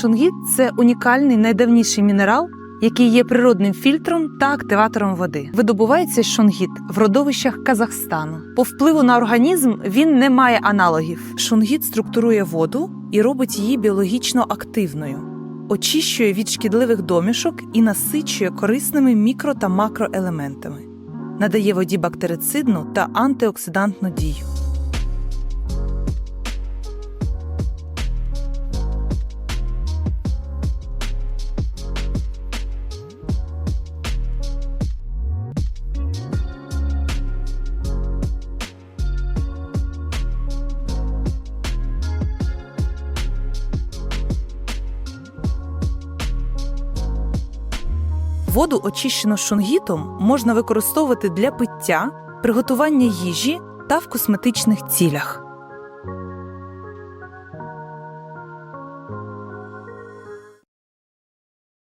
Шунгіт це унікальний найдавніший мінерал, який є природним фільтром та активатором води. Видобувається шунгіт в родовищах Казахстану. По впливу на організм він не має аналогів. Шунгіт структурує воду і робить її біологічно активною, очищує від шкідливих домішок і насичує корисними мікро та макроелементами, надає воді бактерицидну та антиоксидантну дію. Воду, очищену шунгітом, можна використовувати для пиття, приготування їжі та в косметичних цілях.